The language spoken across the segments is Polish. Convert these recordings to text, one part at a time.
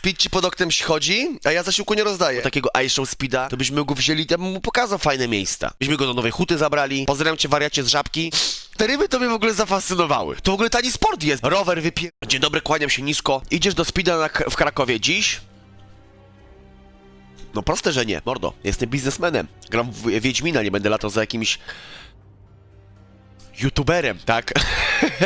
Speed ci pod oknem chodzi, a ja zasiłku nie rozdaję. Takiego iShow Speeda, to byśmy go wzięli, ja bym mu pokazał fajne miejsca. Byśmy go do Nowej Huty zabrali. Pozdrawiam cię, wariacie z Żabki. Te ryby to mnie w ogóle zafascynowały. To w ogóle tani sport jest. Rower wypier... Dzień dobry, kłaniam się nisko. Idziesz do Speeda w Krakowie dziś? No proste, że nie. Mordo, jestem biznesmenem. Gram w Wiedźmina, nie będę latał za jakimś... YouTuberem, tak?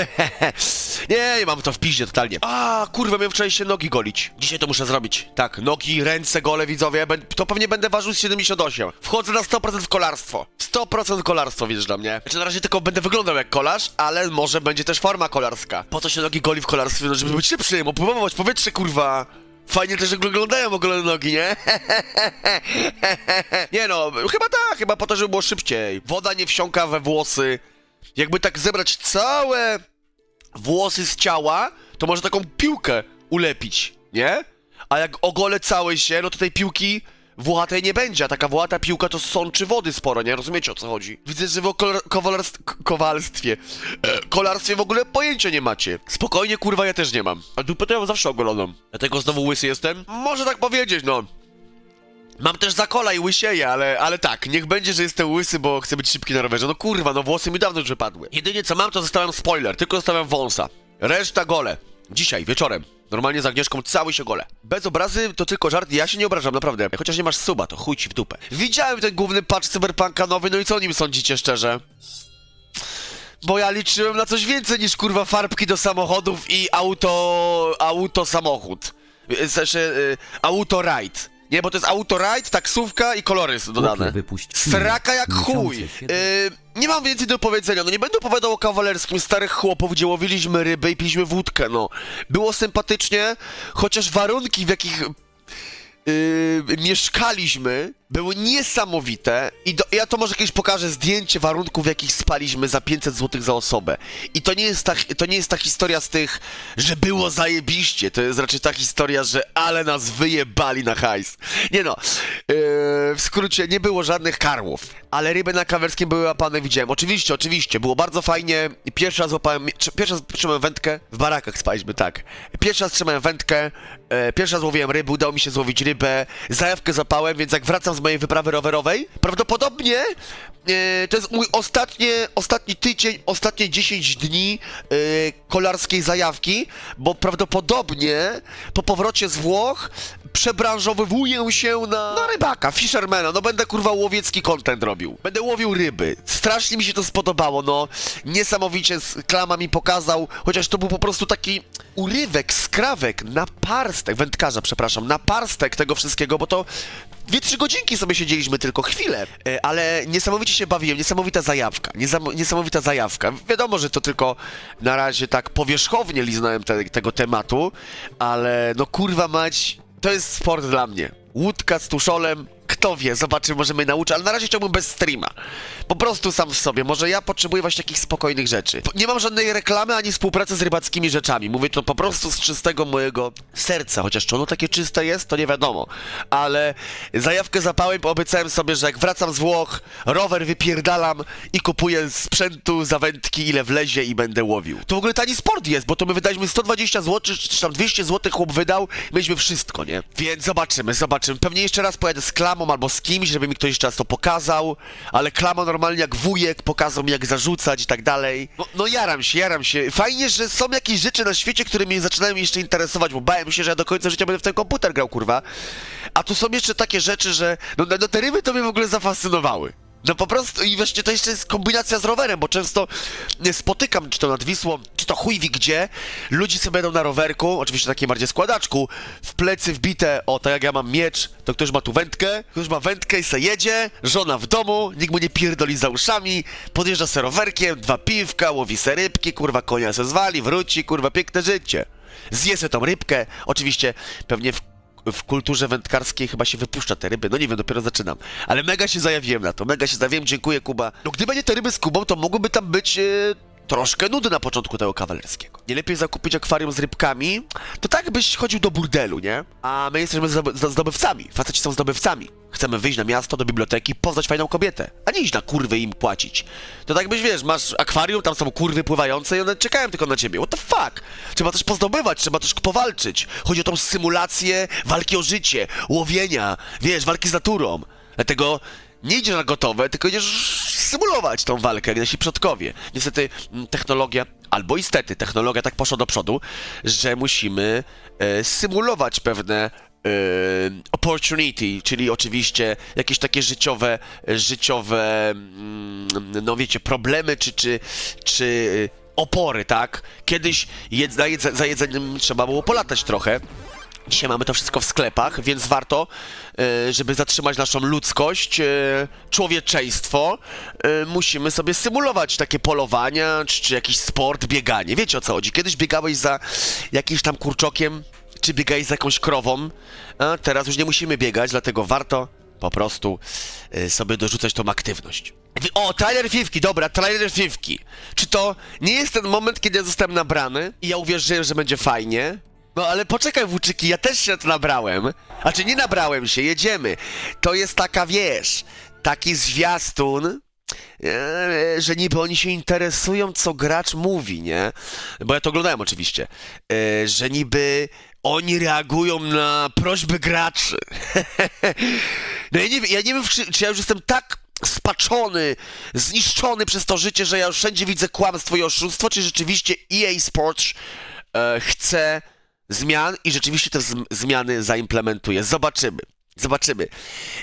nie, mam to w piździe totalnie. A, kurwa, miałem wczoraj się nogi golić. Dzisiaj to muszę zrobić. Tak, nogi, ręce gole, widzowie. Bę- To pewnie będę ważył z 78. Wchodzę na 100% w kolarstwo. 100% kolarstwo, wiesz dla mnie. Znaczy, na razie tylko będę wyglądał jak kolarz, ale może będzie też forma kolarska. Po to się nogi goli w kolarstwie, no, żeby być szybszym, opływować powietrze, kurwa. Fajnie też jak wyglądają ogólne nogi, nie? nie no, chyba tak, chyba po to, żeby było szybciej. Woda nie wsiąka we włosy. Jakby tak zebrać całe włosy z ciała, to może taką piłkę ulepić, nie? A jak ogolę całe się, no to tej piłki włochatej nie będzie, a taka włochata piłka to sączy wody sporo, nie? Rozumiecie o co chodzi? Widzę, że wy o kowalstwie, e, kolarstwie w ogóle pojęcia nie macie. Spokojnie, kurwa, ja też nie mam. A dupę to ja mam zawsze ogoloną. Dlatego znowu łysy jestem? Może tak powiedzieć, no. Mam też zakola i łysieję, ale, ale tak, niech będzie, że jestem łysy, bo chcę być szybki na rowerze. No kurwa, no włosy mi dawno już wypadły. Jedynie co mam, to zostawiam spoiler, tylko zostawiam wąsa. Reszta gole. Dzisiaj, wieczorem. Normalnie z Agnieszką cały się gole. Bez obrazy to tylko żart, ja się nie obrażam, naprawdę. Chociaż nie masz suba, to chuj ci w dupę. Widziałem ten główny patch Cyberpunka nowy, no i co o nim sądzicie szczerze? Bo ja liczyłem na coś więcej niż kurwa farbki do samochodów i auto... auto samochód. W sensie, y, auto ride. Nie, bo to jest auto ride, taksówka i kolory są dodane. Wypuść. Sraka jak chuj. siedem- Y, nie mam więcej do powiedzenia, no nie będę opowiadał o kawalerskim starych chłopów, gdzie łowiliśmy ryby i piliśmy wódkę, no. Było sympatycznie, chociaż warunki, w jakich yy, mieszkaliśmy, były niesamowite i do, ja to może kiedyś pokażę zdjęcie warunków, w jakich spaliśmy za 500 zł za osobę. I to nie, jest ta, to nie jest ta historia z tych, że było zajebiście, to jest raczej ta historia, że ale nas wyjebali na hajs. Nie no, yy, w skrócie nie było żadnych karłów, ale ryby na kawerskim były łapane, widziałem. Oczywiście, oczywiście, było bardzo fajnie. Pierwszy raz łapałem, pierwszy raz trzymałem wędkę, w barakach spaliśmy, tak. Pierwszy raz trzymałem wędkę, e, pierwszy raz łowiłem ryby, udało mi się złowić rybę, zajawkę zapałem, więc jak wracam z mojej wyprawy rowerowej, prawdopodobnie e, to jest mój ostatnie, ostatni tydzień, ostatnie 10 dni e, kolarskiej zajawki, bo prawdopodobnie po powrocie z Włoch przebranżowywuję się na, na rybaka, fishermana, no będę kurwa łowiecki content robił. Będę łowił ryby. Strasznie mi się to spodobało, no niesamowicie Klama mi pokazał, chociaż to był po prostu taki urywek, skrawek, naparstek, wędkarza, przepraszam, naparstek tego wszystkiego, bo to dwie, trzy godzinki sobie siedzieliśmy tylko, chwilę, E, ale niesamowicie się bawiłem, niesamowita zajawka, niesam, niesamowita zajawka. Wiadomo, że to tylko na razie tak powierzchownie liznąłem te, tego tematu, ale no kurwa mać, to jest sport dla mnie. Łódka z tuszolem, kto wie, zobaczymy, może mnie nauczy, ale na razie chciałbym bez streama. Po prostu sam w sobie, może ja potrzebuję właśnie takich spokojnych rzeczy. Nie mam żadnej reklamy ani współpracy z rybackimi rzeczami. Mówię to po prostu z czystego mojego serca, chociaż czy ono takie czyste jest, to nie wiadomo. Ale zajawkę zapałem, obiecałem sobie, że jak wracam z Włoch, rower wypierdalam i kupuję sprzętu za wędki, ile wlezie i będę łowił. To w ogóle tani sport jest, bo to my wydaliśmy 120 zł, czy, tam 200 zł chłop wydał, mieliśmy wszystko, nie? Więc zobaczymy, zobaczymy. Pewnie jeszcze raz pojadę z Klamą albo z kimś, żeby mi ktoś jeszcze raz to pokazał, ale Klama normalnie jak wujek pokazał mi jak zarzucać i tak dalej. No, no jaram się, jaram się. Fajnie, że są jakieś rzeczy na świecie, które mnie zaczynają jeszcze interesować, bo bałem się, że ja do końca życia będę w ten komputer grał, kurwa. A tu są jeszcze takie rzeczy, że no, no te ryby to mnie w ogóle zafascynowały. No po prostu i właśnie to jeszcze jest kombinacja z rowerem, bo często spotykam, czy to nad Wisłą, czy to chuj wie gdzie, ludzi sobie jadą na rowerku, oczywiście takim bardziej składaczku, w plecy wbite, o tak jak ja mam miecz, to ktoś ma tu wędkę, ktoś ma wędkę i se jedzie, żona w domu, nikt mu nie pierdoli za uszami, podjeżdża se rowerkiem, dwa piwka, łowi se rybki, kurwa konia se zwali, wróci, kurwa piękne życie. Zje se tą rybkę, oczywiście pewnie w w kulturze wędkarskiej chyba się wypuszcza te ryby. No nie wiem, dopiero zaczynam. Ale mega się zajawiłem na to, mega się zajawiłem, dziękuję Kuba. No gdyby nie te ryby z Kubą, to mogłyby tam być e, troszkę nudy na początku tego kawalerskiego. Nie lepiej zakupić akwarium z rybkami, to tak byś chodził do burdelu, nie? A my jesteśmy zdoby- zdo- zdobywcami, faceci są zdobywcami. Chcemy wyjść na miasto, do biblioteki, poznać fajną kobietę, a nie iść na kurwy im płacić. To tak byś, wiesz, masz akwarium, tam są kurwy pływające i one czekają tylko na ciebie. What the fuck? Trzeba też pozdobywać, trzeba też powalczyć. Chodzi o tą symulację walki o życie, łowienia, wiesz, walki z naturą. Dlatego nie idziesz na gotowe, tylko idziesz symulować tą walkę, jak nasi przodkowie. Niestety technologia, albo istety, technologia tak poszła do przodu, że musimy e, symulować pewne e, opportunity, czyli oczywiście jakieś takie życiowe, życiowe, mm, no wiecie, problemy, czy, czy, czy opory, tak? Kiedyś jed, za jedzeniem trzeba było polatać trochę, Dzisiaj mamy to wszystko w sklepach, więc warto, e, żeby zatrzymać naszą ludzkość, e, człowieczeństwo, e, musimy sobie symulować takie polowania, czy, czy jakiś sport, bieganie. Wiecie o co chodzi? Kiedyś biegałeś za jakimś tam kurczokiem, czy biegałeś za jakąś krową, a teraz już nie musimy biegać, dlatego warto po prostu sobie dorzucać tą aktywność. O, trailer fifki, dobra, trailer fifki. Czy to nie jest ten moment, kiedy ja zostałem nabrany i ja uwierzyłem, że będzie fajnie? No ale poczekaj, włóczyki, ja też się to nabrałem. A czy nie nabrałem się, jedziemy. To jest taka, wiesz, taki zwiastun, e, że niby oni się interesują, co gracz mówi, nie? Bo ja to oglądałem oczywiście. E, że niby oni reagują na prośby graczy. no ja nie, wiem- ja nie wiem, czy, czy ja już jestem tak spaczony, zniszczony przez to życie, że ja już wszędzie widzę kłamstwo i oszustwo, czy rzeczywiście EA Sports e, chce zmian i rzeczywiście te zm- zmiany zaimplementuje. Zobaczymy. Zobaczymy.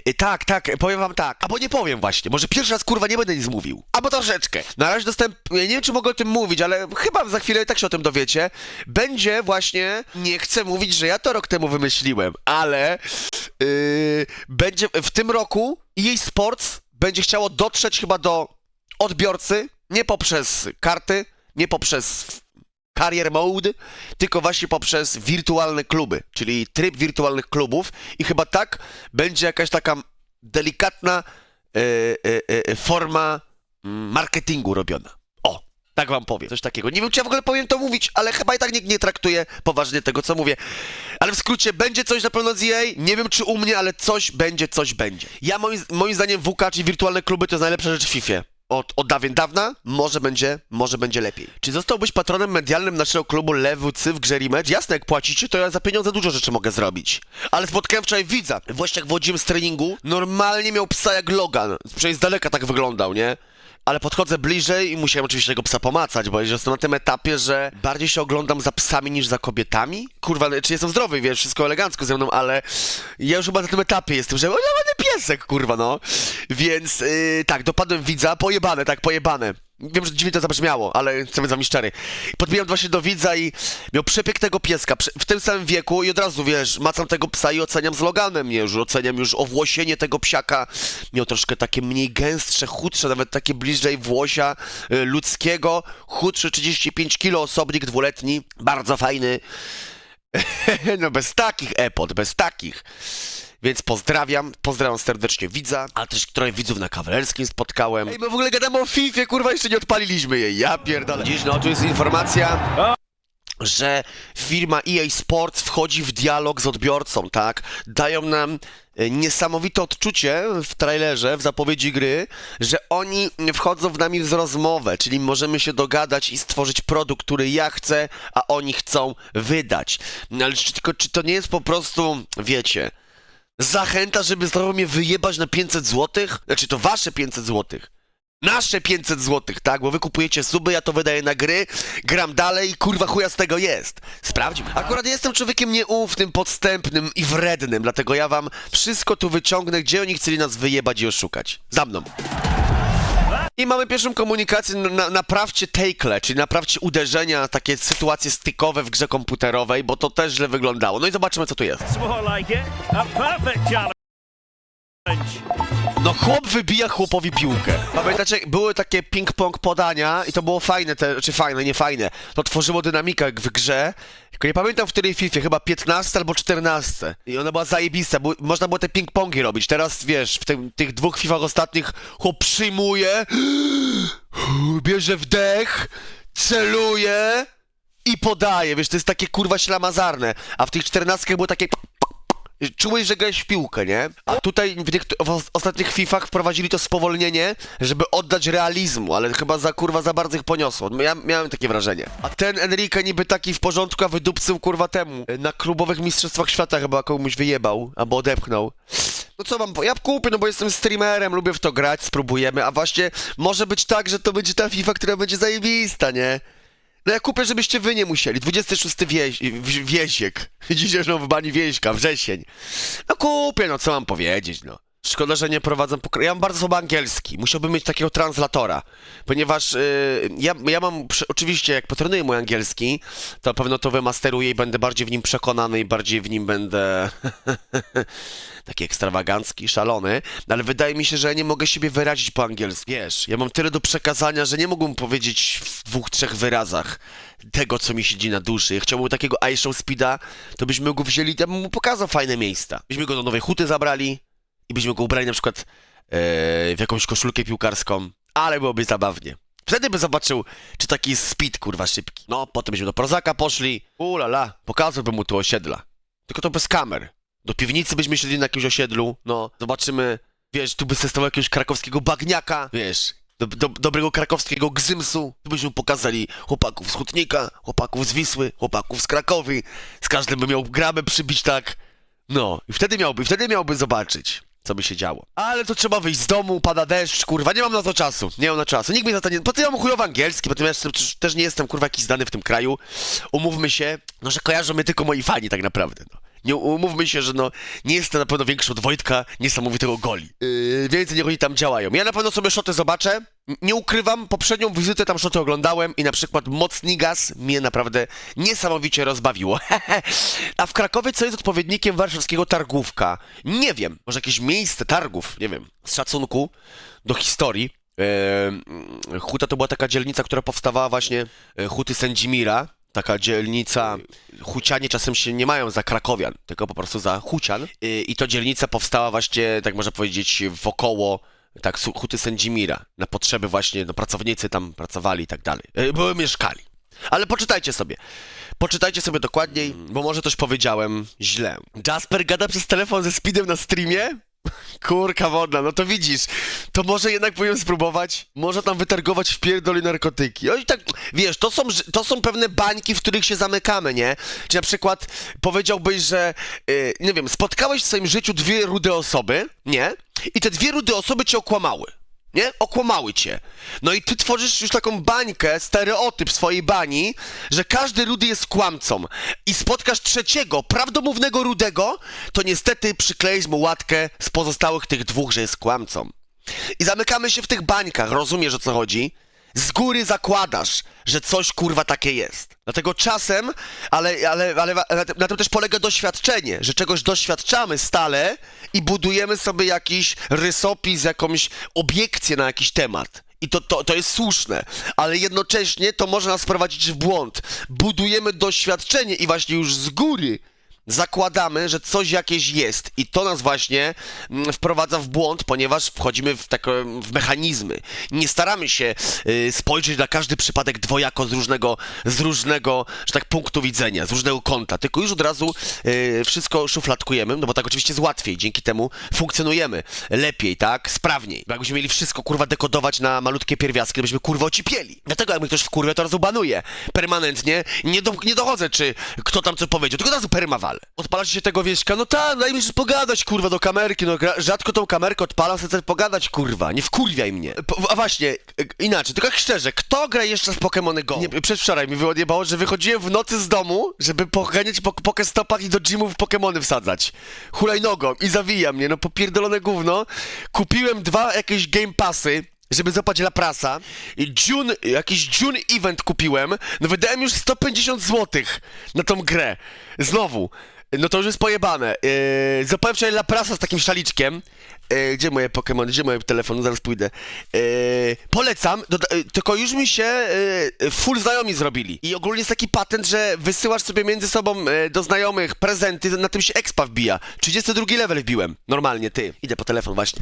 Y, tak, tak, powiem wam tak. Albo nie powiem właśnie. Może pierwszy raz kurwa nie będę nic mówił. Albo troszeczkę. Na razie dostęp. Nie wiem, czy mogę o tym mówić, ale chyba za chwilę tak się o tym dowiecie. Będzie właśnie. Nie chcę mówić, że ja to rok temu wymyśliłem, ale. Yy, będzie w tym roku EA Sports będzie chciało dotrzeć chyba do odbiorcy. Nie poprzez karty, nie poprzez Career Mode, tylko właśnie poprzez wirtualne kluby, czyli tryb wirtualnych klubów i chyba tak będzie jakaś taka delikatna e, e, e, forma marketingu robiona. O, tak wam powiem, coś takiego. Nie wiem, czy ja w ogóle powiem to mówić, ale chyba i tak nikt nie traktuje poważnie tego, co mówię. Ale w skrócie, będzie coś na pewno z EA, nie wiem czy u mnie, ale coś będzie, coś będzie. Ja moim, moim zdaniem WK, czyli wirtualne kluby, to jest najlepsza rzecz w FIFA od, od dawien dawna, może będzie, może będzie lepiej. Czy zostałbyś patronem medialnym naszego klubu Lewcy w grze Rematch? Jasne, jak płacicie, to ja za pieniądze dużo rzeczy mogę zrobić. Ale spotkałem wczoraj widza, właśnie jak wchodziłem z treningu, normalnie miał psa jak Logan. Przecież z daleka tak wyglądał, nie? Ale podchodzę bliżej i musiałem oczywiście tego psa pomacać, bo jestem na tym etapie, że bardziej się oglądam za psami niż za kobietami. Kurwa, czy jestem zdrowy, wiesz, wszystko elegancko ze mną, ale ja już chyba na tym etapie jestem, że piesek, kurwa, no. Więc yy, tak, dopadłem widza, pojebane, tak, pojebane. Wiem, że dziwnie to zabrzmiało, ale chcę być z wami szczery. Podbijam właśnie do widza i miał przepięknego pieska w tym samym wieku i od razu, wiesz, macam tego psa i oceniam z Loganem, już oceniam już owłosienie tego psiaka. Miał troszkę takie mniej gęstsze, chudsze, nawet takie bliżej włosia y, ludzkiego. Chudszy, 35 kilo, osobnik dwuletni, bardzo fajny. no bez takich epot, bez takich. Więc pozdrawiam, pozdrawiam serdecznie widza, ale też trochę widzów na kawalerskim spotkałem. Ej, my w ogóle gadamy o FIFA, kurwa, jeszcze nie odpaliliśmy jej, ja pierdolę. Dziś, no, tu jest informacja, że firma EA Sports wchodzi w dialog z odbiorcą, tak? Dają nam e, niesamowite odczucie w trailerze, w zapowiedzi gry, że oni wchodzą w nami w rozmowę, czyli możemy się dogadać i stworzyć produkt, który ja chcę, a oni chcą wydać. No ale czy, tylko, czy to nie jest po prostu, wiecie, zachęta, żeby znowu mnie wyjebać na 500 złotych? Znaczy to wasze 500 złotych. Nasze 500 złotych, tak? Bo wy kupujecie suby, ja to wydaję na gry, gram dalej i kurwa chuja z tego jest. Sprawdźmy. Akurat jestem człowiekiem nieufnym, podstępnym i wrednym, dlatego ja wam wszystko tu wyciągnę, gdzie oni chcieli nas wyjebać i oszukać. Za mną. I mamy pierwszą komunikację, na, naprawcie take'le, czyli naprawcie uderzenia, takie sytuacje stykowe w grze komputerowej, bo to też źle wyglądało. No i zobaczymy, co tu jest. No chłop wybija chłopowi piłkę. Pamiętacie, były takie ping-pong podania i to było fajne, te, czy fajne, nie fajne. To tworzyło dynamikę w grze. Tylko nie pamiętam w której FIFA, chyba 15 albo 14. I ona była zajebista, bo można było te ping-pongi robić. Teraz, wiesz, w tym, tych dwóch FIFAch ostatnich chłop przyjmuje, bierze wdech, celuje i podaje. Wiesz, to jest takie kurwa ślamazarne. A w tych 14 było takie... Czułeś, że grałeś w piłkę, nie? A tutaj w, w os- ostatnich Fifach wprowadzili to spowolnienie, żeby oddać realizmu, ale chyba za kurwa za bardzo ich poniosło. Ja miałem takie wrażenie. A ten Enrique niby taki w porządku, a wydupcył kurwa temu. Na klubowych mistrzostwach świata chyba komuś wyjebał, albo odepchnął. No co wam, ja kupię, no bo jestem streamerem, lubię w to grać, spróbujemy, a właśnie może być tak, że to będzie ta FIFA, która będzie zajebista, nie? No ja kupię, żebyście wy nie musieli. 26 wieś, wieziek. Dzisiejszą w bani wieśka, wrzesień. No kupię, no co mam powiedzieć, no. Szkoda, że nie prowadzę pokro... Ja mam bardzo słabo angielski. Musiałbym mieć takiego translatora. Ponieważ y, ja, ja mam, przy, oczywiście, jak potrenuję mój angielski, to pewno to wymasteruję i będę bardziej w nim przekonany i bardziej w nim będę taki ekstrawagancki, szalony, ale wydaje mi się, że ja nie mogę siebie wyrazić po angielsku. Wiesz, ja mam tyle do przekazania, że nie mógłbym powiedzieć w dwóch, trzech wyrazach tego, co mi siedzi na duszy. Chciałbym takiego iShow Speeda, to byśmy go wzięli, ja bym mu pokazał fajne miejsca. Byśmy go do Nowej Huty zabrali i byśmy go ubrali na przykład e, w jakąś koszulkę piłkarską, ale byłoby zabawnie. Wtedy by zobaczył, czy taki jest speed, kurwa, szybki. No, potem byśmy do Prozaka poszli. Ulala, pokazałbym mu tu osiedla. Tylko to bez kamer. Do piwnicy byśmy siedli na jakimś osiedlu, no, zobaczymy, wiesz, tu by se stał jakiegoś krakowskiego bagniaka, wiesz, do, do, dobrego krakowskiego gzymsu, tu byśmy pokazali chłopaków z Hutnika, chłopaków z Wisły, chłopaków z Krakowi, z każdym by miał grabę przybić tak, no, i wtedy miałby, wtedy miałby zobaczyć, co by się działo. Ale to trzeba wyjść z domu, pada deszcz, kurwa, nie mam na to czasu, nie mam na czasu. Nikt mi za to nie... Po co ja mam chujowy angielski, tym ja też, nie jestem, kurwa, jakiś zdany w tym kraju. Umówmy się, no, że kojarzą mnie tylko moi fani tak naprawdę, no. Nie umówmy się, że no, nie jestem na pewno większy od Wojtka niesamowitego goli. Yy, więcej niech oni tam działają. Ja na pewno sobie szoty zobaczę. Nie ukrywam, poprzednią wizytę tam szoty oglądałem i na przykład Mocnigas mnie naprawdę niesamowicie rozbawiło. A w Krakowie co jest odpowiednikiem warszawskiego targówka? Nie wiem, może jakieś miejsce targów, nie wiem, z szacunku do historii. Eee, Huta to była taka dzielnica, która powstawała właśnie e, Huty Sędzimira. Taka dzielnica, Hucianie czasem się nie mają za Krakowian, tylko po prostu za Hucian. E, I to dzielnica powstała właśnie, tak można powiedzieć, wokoło tak, Huty Sędzimira. Na potrzeby właśnie, no pracownicy tam pracowali i tak dalej. E, Były mieszkali. Ale poczytajcie sobie. Poczytajcie sobie dokładniej, bo może coś powiedziałem źle. Jasper gada przez telefon ze Speedem na streamie? Kurka wodna, no to widzisz, to może jednak powinien spróbować, może tam wytargować w pierdoli narkotyki. O i tak, wiesz, to są, to są pewne bańki, w których się zamykamy, nie? Czy na przykład powiedziałbyś, że, yy, nie wiem, spotkałeś w swoim życiu dwie rude osoby, nie? I te dwie rude osoby cię okłamały. Nie? Okłamały cię. No i ty tworzysz już taką bańkę, stereotyp swojej bani, że każdy rudy jest kłamcą. I spotkasz trzeciego, prawdomównego rudego, to niestety przykleisz mu łatkę z pozostałych tych dwóch, że jest kłamcą. I zamykamy się w tych bańkach, rozumiesz o co chodzi? Z góry zakładasz, że coś kurwa takie jest. Dlatego czasem, ale, ale, ale, na tym też polega doświadczenie, że czegoś doświadczamy stale i budujemy sobie jakiś rysopis, jakąś obiekcję na jakiś temat. I to, to, to jest słuszne, ale jednocześnie to może nas prowadzić w błąd. Budujemy doświadczenie i właśnie już z góry zakładamy, że coś jakieś jest i to nas właśnie mm, wprowadza w błąd, ponieważ wchodzimy w, takie, w mechanizmy. Nie staramy się y, spojrzeć na każdy przypadek dwojako z różnego, z różnego, że tak, punktu widzenia, z różnego kąta, tylko już od razu y, wszystko szufladkujemy, no bo tak oczywiście jest łatwiej, dzięki temu funkcjonujemy lepiej, tak, sprawniej. Bo jakbyśmy mieli wszystko, kurwa, dekodować na malutkie pierwiastki, to byśmy, kurwa, ocipieli. Dlatego jak mnie ktoś w kurwę, to razu banuję. Permanentnie. Nie, do, nie dochodzę, czy kto tam co powiedział, tylko od razu permawal. Odpalacie się tego wieśka, no tak, daj mi się pogadać, kurwa, do kamerki, no rzadko tą kamerkę odpalam, chcę pogadać, kurwa, nie wkurwiaj mnie. Po, a właśnie, e, inaczej, tylko jak szczerze, kto gra jeszcze w Pokémony Go? Nie, przedwczoraj mi wyodjebało, że wychodziłem w nocy z domu, żeby poganiać po pokestopach i do gymów Pokémony wsadzać. Hulajnogą i zawija mnie, no popierdolone gówno. Kupiłem dwa jakieś Game Passy, żeby złapać Laprasa. I June, jakiś June Event kupiłem. No wydałem już 150 zł na tą grę. Znowu. no to już jest pojebane. Yy, zapowiem wczoraj Laprasa z takim szaliczkiem. Yy, gdzie moje Pokémony, gdzie moje telefony, zaraz pójdę. Yy, polecam, yy, tylko już mi się yy, full znajomi zrobili. I ogólnie jest taki patent, że wysyłasz sobie między sobą yy, do znajomych prezenty, na tym się expa wbija. 32 level wbiłem, normalnie, ty. Idę po telefon właśnie.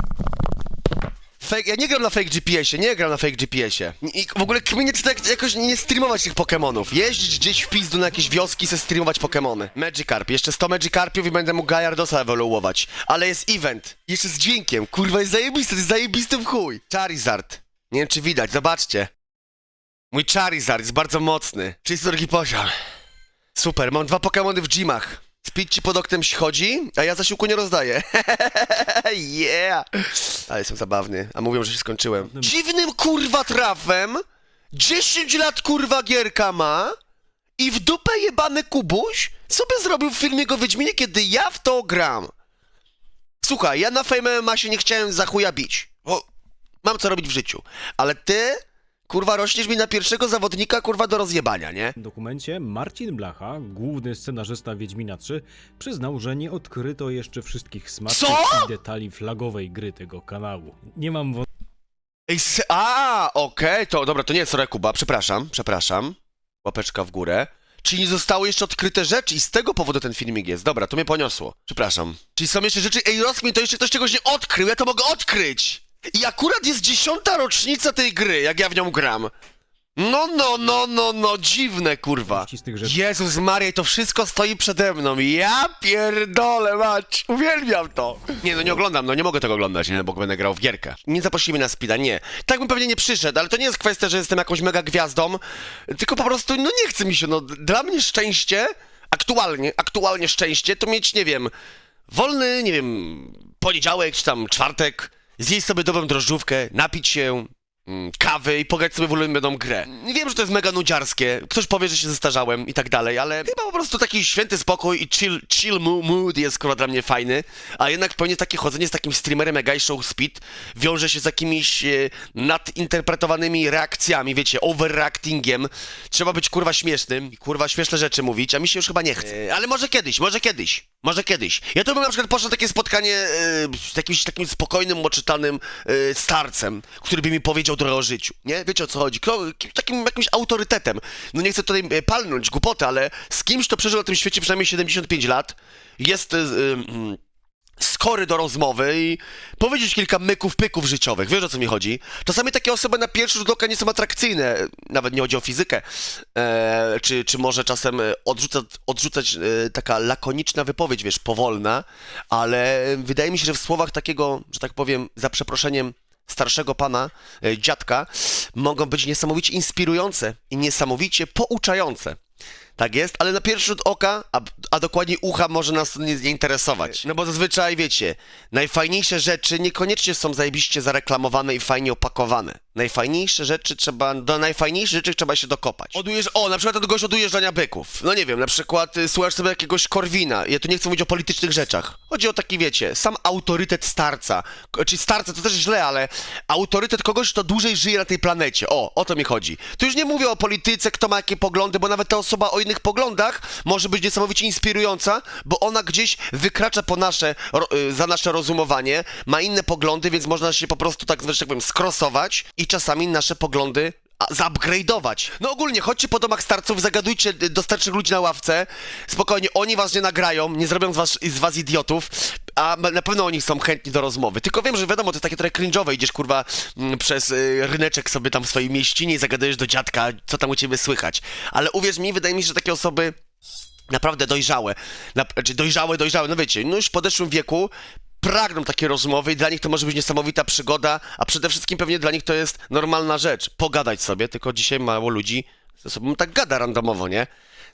Fake, ja nie gram na fake GPS-ie, nie gram na fake GPS-ie. I w ogóle kminie czy tak jakoś nie streamować tych Pokemonów. Jeździć gdzieś w pizdu na jakieś wioski, se streamować Pokemony. Magikarp, jeszcze 100 Magikarpiów i będę mógł Gajardosa ewoluować. Ale jest event, jeszcze z dźwiękiem, kurwa jest zajebisty, to jest zajebisty w chuj. Charizard. Nie wiem czy widać, zobaczcie. Mój Charizard jest bardzo mocny. 32 poziom. Super, mam dwa Pokemony w gymach. Speed ci pod oknem chodzi, a ja zasiłku nie rozdaję. yeah! Ale jestem zabawny, a mówią, że się skończyłem. Dziwnym kurwa trafem 10 lat kurwa gierka ma i w dupę jebany Kubuś sobie zrobił w filmie go Wiedźminie, kiedy ja w to gram. Słuchaj, ja na Fame MMA się nie chciałem za chuja bić, bo mam co robić w życiu. Ale ty, kurwa, rośniesz mi na pierwszego zawodnika, kurwa, do rozjebania, nie? W dokumencie Marcin Blacha, główny scenarzysta Wiedźmina 3, przyznał, że nie odkryto jeszcze wszystkich Co? i detali flagowej gry tego kanału. Nie mam Ej, se- a, okej, to dobra, to nie jest Kuba, przepraszam, przepraszam. Łapeczka w górę. Czyli nie zostały jeszcze odkryte rzeczy i z tego powodu ten filmik jest. Dobra, to mnie poniosło. Przepraszam. Czyli są jeszcze rzeczy, ej, rozkmin, to jeszcze ktoś czegoś nie odkrył, ja to mogę odkryć! I akurat jest dziesiąta rocznica tej gry, jak ja w nią gram. No, no, no, no, no, dziwne, kurwa. Rzeczy- Jezus Maria, to wszystko stoi przede mną. Ja pierdolę, mać. Uwielbiam to. Nie, no nie oglądam, no nie mogę tego oglądać, nie, bo będę grał w gierkę. Nie zaprosili mnie na speeda, nie. Tak bym pewnie nie przyszedł, ale to nie jest kwestia, że jestem jakąś mega gwiazdą, tylko po prostu, no nie chce mi się, no dla mnie szczęście, aktualnie, aktualnie szczęście, to mieć, nie wiem, wolny, nie wiem, poniedziałek czy tam czwartek, zjeść sobie dobrą drożdżówkę, napić się, kawy i pograć sobie w ulubioną grę. Wiem, że to jest mega nudziarskie, ktoś powie, że się zestarzałem i tak dalej, ale chyba po prostu taki święty spokój i chill, chill mo- mood jest kurwa dla mnie fajny, a jednak pewnie takie chodzenie z takim streamerem jak I Show Speed wiąże się z jakimiś e, nadinterpretowanymi reakcjami, wiecie, overreactingiem. Trzeba być kurwa śmiesznym i kurwa śmieszne rzeczy mówić, a mi się już chyba nie chce. E, ale może kiedyś, może kiedyś, może kiedyś. Ja to bym na przykład poszedł na takie spotkanie e, z jakimś takim spokojnym, oczytanym e, starcem, który by mi powiedział trochę o życiu, nie? Wiecie o co chodzi? Kto, kim- takim jakimś autorytetem. No nie chcę tutaj e, palnąć głupoty, ale z kimś, kto przeżył na tym świecie przynajmniej 75 lat, jest... E, mm, skory do rozmowy i powiedzieć kilka myków, pyków życiowych. Wiesz o co mi chodzi? Czasami takie osoby na pierwszy rzut oka nie są atrakcyjne, nawet nie chodzi o fizykę, e, czy, czy może czasem e, odrzucać, odrzucać e, taka lakoniczna wypowiedź, wiesz, powolna, ale wydaje mi się, że w słowach takiego, że tak powiem, za przeproszeniem, starszego pana, e, dziadka, mogą być niesamowicie inspirujące i niesamowicie pouczające. Tak jest, ale na pierwszy rzut oka, a, a dokładnie ucha może nas nie, nie interesować. No bo zazwyczaj, wiecie, najfajniejsze rzeczy niekoniecznie są zajebiście zareklamowane i fajnie opakowane. Najfajniejsze rzeczy trzeba, do najfajniejszych rzeczy trzeba się dokopać. Odujesz, o, na przykład ten gość od byków. No nie wiem, na przykład y, słuchasz sobie jakiegoś Korwina. Ja tu nie chcę mówić o politycznych rzeczach. Chodzi o taki, wiecie, sam autorytet starca. Ko- Czyli starca to też źle, ale autorytet kogoś, kto dłużej żyje na tej planecie. O, o to mi chodzi. Tu już nie mówię o polityce, kto ma jakie poglądy, bo nawet ta osoba o poglądach może być niesamowicie inspirująca, bo ona gdzieś wykracza po nasze, ro, y, za nasze rozumowanie, ma inne poglądy, więc można się po prostu tak, że tak powiem, skrosować i czasami nasze poglądy a, zaupgrade'ować. No ogólnie, chodźcie po domach starców, zagadujcie y, do starszych ludzi na ławce, spokojnie, oni was nie nagrają, nie zrobią z was, z was idiotów, a na pewno oni są chętni do rozmowy. Tylko wiem, że wiadomo, to jest takie trochę cringe'owe, idziesz kurwa mm, przez y, ryneczek sobie tam w swojej mieścinie i zagadujesz do dziadka, co tam u ciebie słychać. Ale uwierz mi, wydaje mi się, że takie osoby naprawdę dojrzałe, na, znaczy dojrzałe, dojrzałe, no wiecie, no już w podeszłym wieku pragną takiej rozmowy i dla nich to może być niesamowita przygoda, a przede wszystkim pewnie dla nich to jest normalna rzecz, pogadać sobie, tylko dzisiaj mało ludzi ze sobą tak gada randomowo, nie?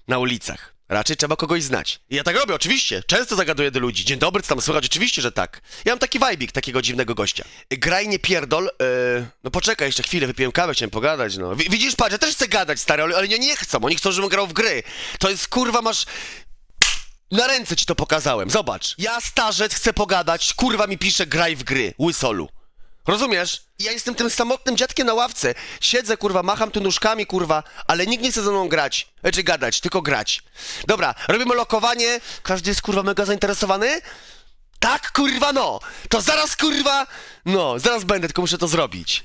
Na ulicach. Raczej trzeba kogoś znać. I ja tak robię, oczywiście. Często zagaduję do ludzi. Dzień dobry, co tam słychać? Oczywiście, że tak. Ja mam taki wajbik takiego dziwnego gościa. Graj nie pierdol. Yy, no poczekaj jeszcze chwilę, wypiłem kawę, chciałem pogadać, no. Wi- Widzisz, patrz, ja też chcę gadać, stary, ale, ale nie, nie chcą. Oni chcą, żebym grał w gry. To jest, kurwa, masz... Na ręce ci to pokazałem, zobacz. Ja, starzec, chcę pogadać, kurwa mi pisze graj w gry, łysolu. Rozumiesz? Ja jestem tym samotnym dziadkiem na ławce. Siedzę, kurwa, macham tu nóżkami, kurwa, ale nikt nie chce ze mną grać. Znaczy gadać, tylko grać. Dobra, robimy lokowanie. Każdy jest, kurwa, mega zainteresowany? Tak, kurwa, no! To zaraz, kurwa! No, zaraz będę, tylko muszę to zrobić.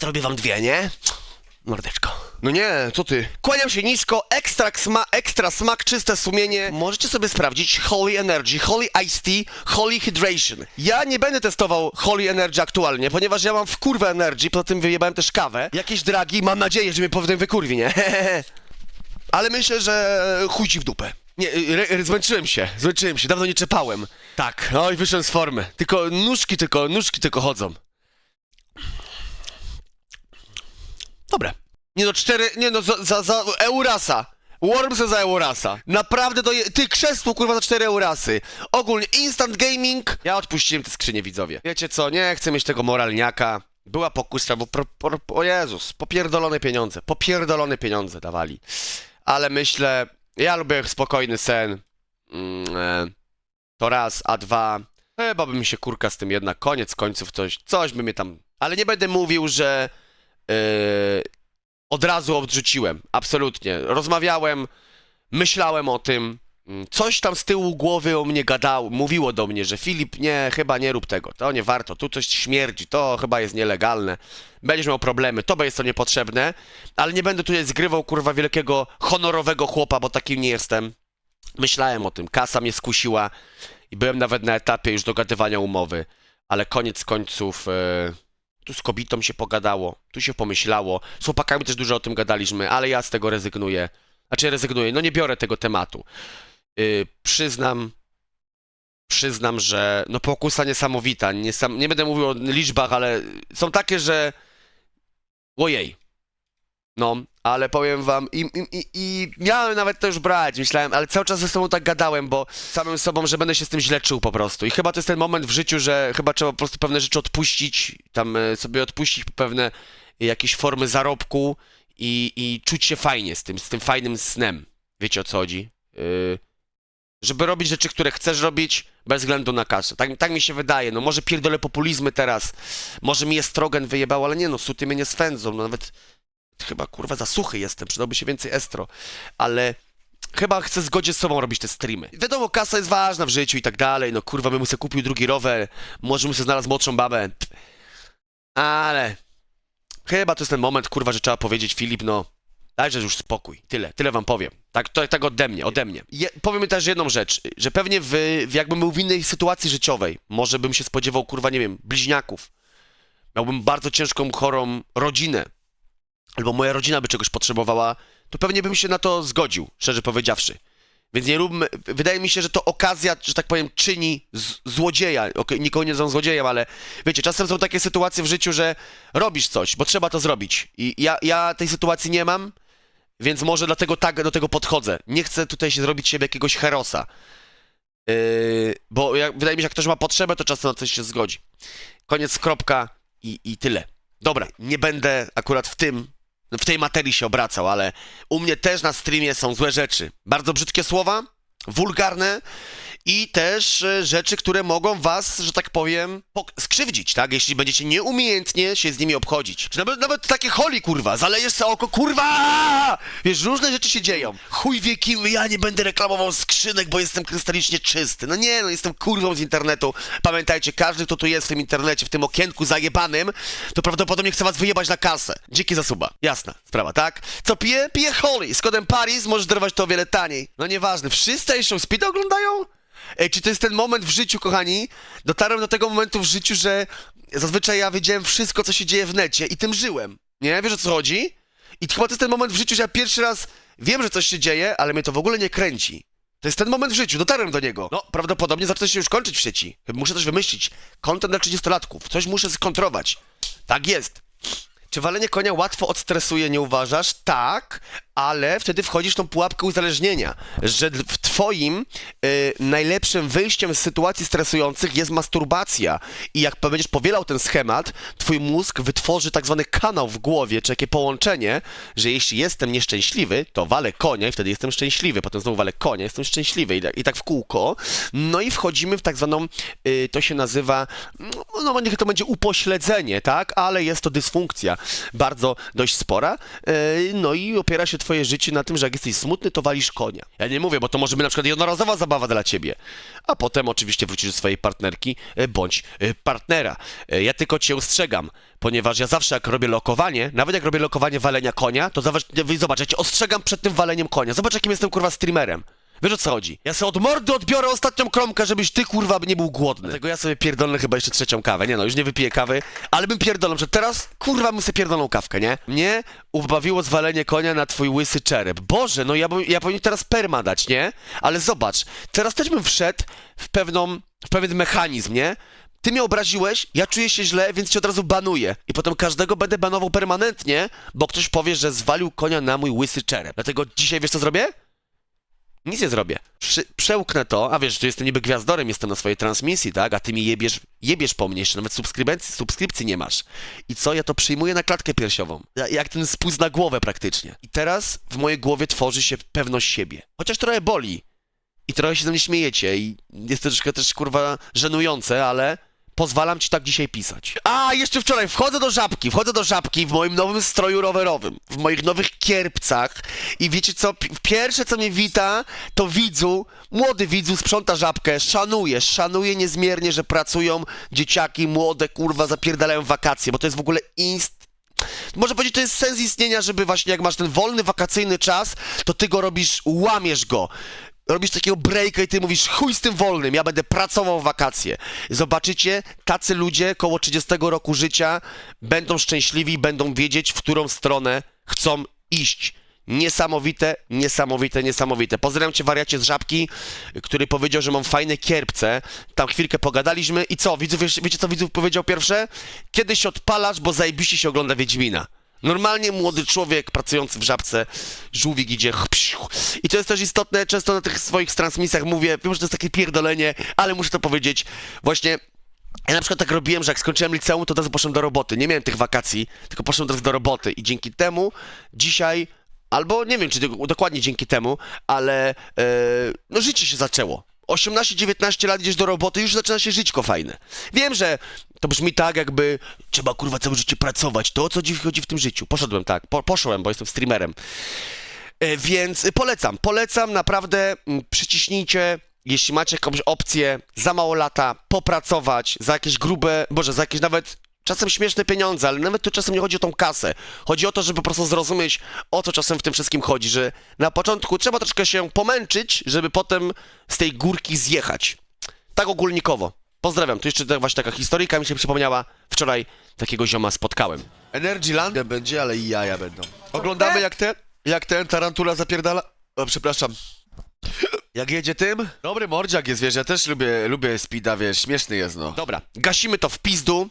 Zrobię wam dwie, nie? Mordeczko. No nie, co ty? Kłaniam się nisko, ekstra, sma, ekstra smak, czyste sumienie. Możecie sobie sprawdzić Holy Energy, Holy Ice Tea, Holy Hydration. Ja nie będę testował Holy Energy aktualnie, ponieważ ja mam w kurwę Energy, poza tym wyjebałem też kawę. Jakieś dragi, mam nadzieję, że mnie potem wykurwi, nie? Ale myślę, że chuj ci w dupę. Nie, zmęczyłem się, zmęczyłem się, dawno nie czepałem. Tak, oj, wyszłem z formy. Tylko nóżki tylko, nóżki tylko chodzą. Dobre. Nie no, cztery, nie no, za, za, za Eurasa. Wormsy za Eurasa. Naprawdę to je... Ty, krzesło, kurwa, za cztery Eurasy. Ogólnie, instant gaming. Ja odpuściłem te skrzynie, widzowie. Wiecie co, nie chcę mieć tego moralniaka. Była pokusa, bo pro, pro, o Jezus, popierdolone pieniądze. Popierdolone pieniądze dawali. Ale myślę, ja lubię spokojny sen. Mm, e, to raz, a dwa... Chyba by mi się kurka z tym jednak koniec końców coś, coś by mnie tam... Ale nie będę mówił, że... Yy, od razu odrzuciłem, absolutnie. Rozmawiałem, myślałem o tym. Mm, Coś tam z tyłu głowy o mnie gadało, mówiło do mnie, że Filip, nie, chyba nie rób tego, to nie warto, tu coś śmierdzi, to chyba jest nielegalne, będziesz miał problemy, to jest to niepotrzebne, ale nie będę tutaj zgrywał, kurwa, wielkiego, honorowego chłopa, bo takim nie jestem. Myślałem o tym, kasa mnie skusiła i byłem nawet na etapie już dogadywania umowy, ale koniec końców... Yy tu z kobietą się pogadało, tu się pomyślało. Z chłopakami też dużo o tym gadaliśmy, ale ja z tego rezygnuję. Znaczy rezygnuję, no nie biorę tego tematu. Yy, przyznam, przyznam, że no pokusa niesamowita. Niesam, nie będę mówił o liczbach, ale są takie, że ojej. No, ale powiem wam, i, i, i, miałem nawet to już brać, myślałem, ale cały czas ze sobą tak gadałem, bo samym sobą, że będę się z tym źle czuł po prostu. I chyba to jest ten moment w życiu, że chyba trzeba po prostu pewne rzeczy odpuścić, tam e, sobie odpuścić pewne jakieś formy zarobku i, i czuć się fajnie z tym, z tym fajnym snem. Wiecie o co chodzi? Yy, żeby robić rzeczy, które chcesz robić bez względu na kasę. Tak, tak mi się wydaje. No może pierdolę populizmy teraz, może mi estrogen wyjebał, ale nie no, suty mnie nie swędzą, no nawet chyba kurwa za suchy jestem, przydałby się więcej estro, ale chyba chcę zgodzie z sobą robić te streamy. Wiadomo, kasa jest ważna w życiu i tak dalej, no kurwa bym sobie kupił drugi rower, może bym sobie znalazł młodszą babę, ale chyba to jest ten moment, kurwa, że trzeba powiedzieć, Filip, no dajże już spokój, tyle, tyle wam powiem. Tak, to, tak ode mnie, ode mnie. Je, powiem też jedną rzecz, że pewnie w, w jakbym był w innej sytuacji życiowej, może bym się spodziewał, kurwa, nie wiem, bliźniaków, miałbym bardzo ciężką, chorą rodzinę, albo moja rodzina by czegoś potrzebowała, to pewnie bym się na to zgodził, szczerze powiedziawszy. Więc nie róbmy, wydaje mi się, że to okazja, że tak powiem, czyni złodzieja. Okej, nikogo nie są złodziejem, ale wiecie, czasem są takie sytuacje w życiu, że robisz coś, bo trzeba to zrobić. I ja, ja tej sytuacji nie mam, więc może dlatego tak do tego podchodzę. Nie chcę tutaj się zrobić siebie jakiegoś herosa. Yy, bo jak, wydaje mi się, jak ktoś ma potrzebę, to czasem na coś się zgodzi. Koniec, kropka i, i tyle. Dobra, nie będę akurat w tym, w tej materii się obracał, ale u mnie też na streamie są złe rzeczy. Bardzo brzydkie słowa, wulgarne i też e, rzeczy, które mogą was, że tak powiem, skrzywdzić, tak? Jeśli będziecie nieumiejętnie się z nimi obchodzić. Czy nawet, nawet takie holi, kurwa, zalejesz sobie oko, kurwa! Wiesz, różne rzeczy się dzieją. Chuj wie kim, ja nie będę reklamował skrzynek, bo jestem krystalicznie czysty. No nie, no jestem kurwą z internetu. Pamiętajcie, każdy, kto tu jest w tym internecie, w tym okienku zajebanym, to prawdopodobnie chce was wyjebać na kasę. Dzięki za suba. Jasna sprawa, tak? Co piję? Piję Holy. Z kodem Paris możesz darować to o wiele taniej. No nieważne. Wszyscy jeszcze Speed oglądają? Ej, czy to jest ten moment w życiu, kochani? Dotarłem do tego momentu w życiu, że zazwyczaj ja wiedziałem wszystko, co się dzieje w necie i tym żyłem. Nie? Wiesz o co chodzi? I chyba to jest ten moment w życiu, że ja pierwszy raz wiem, że coś się dzieje, ale mnie to w ogóle nie kręci. To jest ten moment w życiu, dotarłem do niego. No, prawdopodobnie zacznę się już kończyć w sieci. Muszę coś wymyślić. Content dla 30-latków. Coś muszę skontrować. Tak jest. Czy walenie konia łatwo odstresuje, nie uważasz? Tak, ale wtedy wchodzisz w tą pułapkę uzależnienia, że w twoim y, najlepszym wyjściem z sytuacji stresujących jest masturbacja. I jak będziesz powielał ten schemat, twój mózg wytworzy tak zwany kanał w głowie, czy takie połączenie, że jeśli jestem nieszczęśliwy, to walę konia i wtedy jestem szczęśliwy, potem znowu walę konia, jestem szczęśliwy i tak, i tak w kółko. No i wchodzimy w tak zwaną, y, to się nazywa, no, no niech to będzie upośledzenie, tak, ale jest to dysfunkcja bardzo dość spora, e, no i opiera się twoje życie na tym, że jak jesteś smutny, to walisz konia. Ja nie mówię, bo to może być na przykład jednorazowa zabawa dla ciebie, a potem oczywiście wrócisz do swojej partnerki e, bądź e, partnera. E, Ja tylko cię ostrzegam, ponieważ ja zawsze jak robię lokowanie, nawet jak robię lokowanie walenia konia, to zobacz, zobacz ja cię ostrzegam przed tym waleniem konia. Zobacz, jakim jestem kurwa streamerem. Wiesz o co chodzi? Ja sobie od mordy odbiorę ostatnią kromkę, żebyś ty kurwa nie był głodny. Dlatego ja sobie pierdolę chyba jeszcze trzecią kawę. Nie no, już nie wypiję kawy, ale bym pierdolał, że teraz kurwa bym sobie pierdolną kawkę, nie? Mnie ubawiło zwalenie konia na twój łysy czerep. Boże, no ja, bym, ja powinien teraz perma dać, nie? Ale zobacz, teraz też bym wszedł w pewną, w pewien mechanizm, nie? Ty mnie obraziłeś, ja czuję się źle, więc cię od razu banuję. I potem każdego będę banował permanentnie, bo ktoś powie, że zwalił konia na mój łysy czerep. Dlatego dzisiaj wiesz co zrobię? Nic nie zrobię. Przy, przełknę to, a wiesz, że jestem niby gwiazdorem, jestem na swojej transmisji, tak? A ty mi jebiesz, jebiesz po mnie, jeszcze nawet subskrypcji, subskrypcji nie masz. I co? Ja to przyjmuję na klatkę piersiową. Ja- Jak ten spust na głowę praktycznie. I teraz w mojej głowie tworzy się pewność siebie. Chociaż trochę boli. I trochę się ze mnie śmiejecie i jest to troszkę też, kurwa, żenujące, ale pozwalam ci tak dzisiaj pisać. A, jeszcze wczoraj wchodzę do żabki, wchodzę do żabki w moim nowym stroju rowerowym, w moich nowych kierpcach i wiecie co, Pi- pierwsze co mnie wita, to widzu, młody widzu sprząta żabkę, szanuje, szanuje niezmiernie, że pracują dzieciaki młode, kurwa, zapierdalają wakacje, bo to jest w ogóle inst można powiedzieć, to jest sens istnienia, żeby właśnie jak masz ten wolny, wakacyjny czas, to ty go robisz, łamiesz go. Robisz takiego breaka i ty mówisz, chuj z tym wolnym, ja będę pracował w wakacje. Zobaczycie, tacy ludzie koło 30 roku życia będą szczęśliwi, będą wiedzieć, w którą stronę chcą iść. Niesamowite, niesamowite, niesamowite. Pozdrawiam cię, wariacie z Żabki, który powiedział, że mam fajne kierpce. Tam chwilkę pogadaliśmy i co, widzów, wiecie co widzów powiedział pierwsze? Kiedyś odpalasz, bo zajebiście się ogląda Wiedźmina. Normalnie młody człowiek pracujący w żabce, żółwik idzie. I to jest też istotne, często na tych swoich transmisjach mówię, wiem, że to jest takie pierdolenie, ale muszę to powiedzieć. Właśnie ja na przykład tak robiłem, że jak skończyłem liceum, to od razu poszedłem do roboty. Nie miałem tych wakacji, tylko poszedłem od razu do roboty. I dzięki temu dzisiaj, albo nie wiem, czy do- dokładnie dzięki temu, ale e, no życie się zaczęło. 18-19 lat idziesz do roboty, już zaczyna się żyćko fajne. Wiem, że to brzmi tak, jakby trzeba kurwa całe życie pracować. To o co dziś chodzi w tym życiu? Poszedłem tak, po, poszłem, bo jestem streamerem. E, Więc polecam, polecam naprawdę, mm, przyciśnijcie, jeśli macie jakąś opcję, za mało lata, popracować za jakieś grube, boże, za jakieś nawet czasem śmieszne pieniądze, ale nawet tu czasem nie chodzi o tą kasę. Chodzi o to, żeby po prostu zrozumieć, o co czasem w tym wszystkim chodzi, że na początku trzeba troszkę się pomęczyć, żeby potem z tej górki zjechać. Tak ogólnikowo. Pozdrawiam, tu jeszcze ta- właśnie taka historyjka mi się przypomniała. Wczoraj takiego zioma spotkałem. Energyland będzie, ale i jaja będą. Oglądamy jak ten, jak ten tarantula zapierdala... O, przepraszam. Jak jedzie tym? Dobry mordziak jest, wiesz, ja też lubię, lubię speeda, wiesz, śmieszny jest, no. Dobra, gasimy to w pizdu.